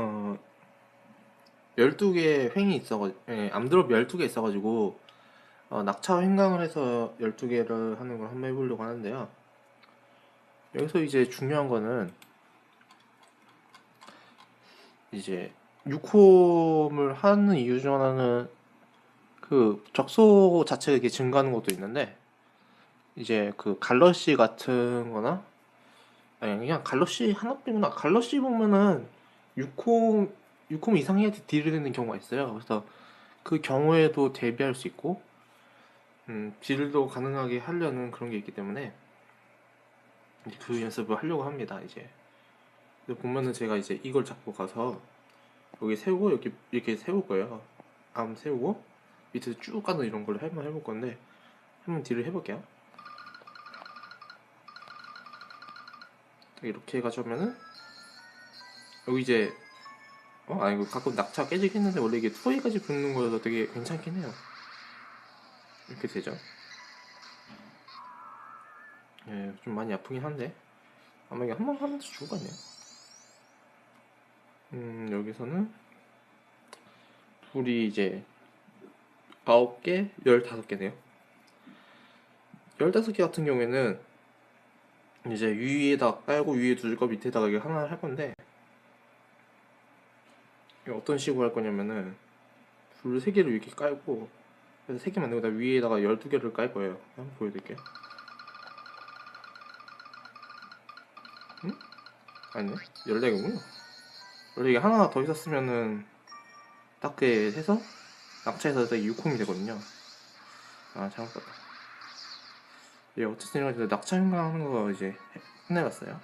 어 12개 횡이 있어 예, 암드롭 12개 있어가지고 어, 낙차 횡강을 해서 12개를 하는 걸 한번 해보려고 하는데요. 여기서 이제 중요한 거는 이제 6홈을 하는 이유 중 하나는 그 적소 자체가 이렇게 증가하는 것도 있는데 이제 그 갈러시 같은 거나 아니 그냥 갈러시 하나뿐이구나 갈러시 보면은 6홈 6홈 이상 해야 딜을 되는 경우가 있어요. 그래서 그 경우에도 대비할 수 있고 음, 딜도 가능하게 하려는 그런 게 있기 때문에 그 연습을 하려고 합니다 이제. 보면은 제가 이제 이걸 잡고 가서 여기 세우고 여기 이렇게 세울 거예요. 암 세우고 밑에서 쭉 가는 이런 걸로 한번 해볼 건데 한번 딜을 해볼게요. 이렇게 해가지고면은 여기 이제 어? 아 이거 가끔 낙차 깨지긴 했는데 원래 이게 투웨이까지 붙는 거여서 되게 괜찮긴 해요. 이렇게 되죠? 예, 좀 많이 아프긴 한데. 아마 이게 한 번 하면 죽을 거 아니에요. 음 여기서는 불이 이제 9개, 15개네요. 15개 같은 경우에는 이제 위에다 깔고 위에 둘 거 밑에다가 이게 하나 할 건데 어떤 식으로 할 거냐면은 불 3개를 이렇게 깔고 그래서 3개 만들고 다 위에다가 12개를 깔 거예요. 한번 보여드릴게요 응? 아니네. 14개군요 원래 이게 하나 더 있었으면은 딱게 해서 낙차해서 6홈이 되거든요. 아 잘못 봤다. 예, 어쨌든 낙차 행강하는 거 이제 해내봤어요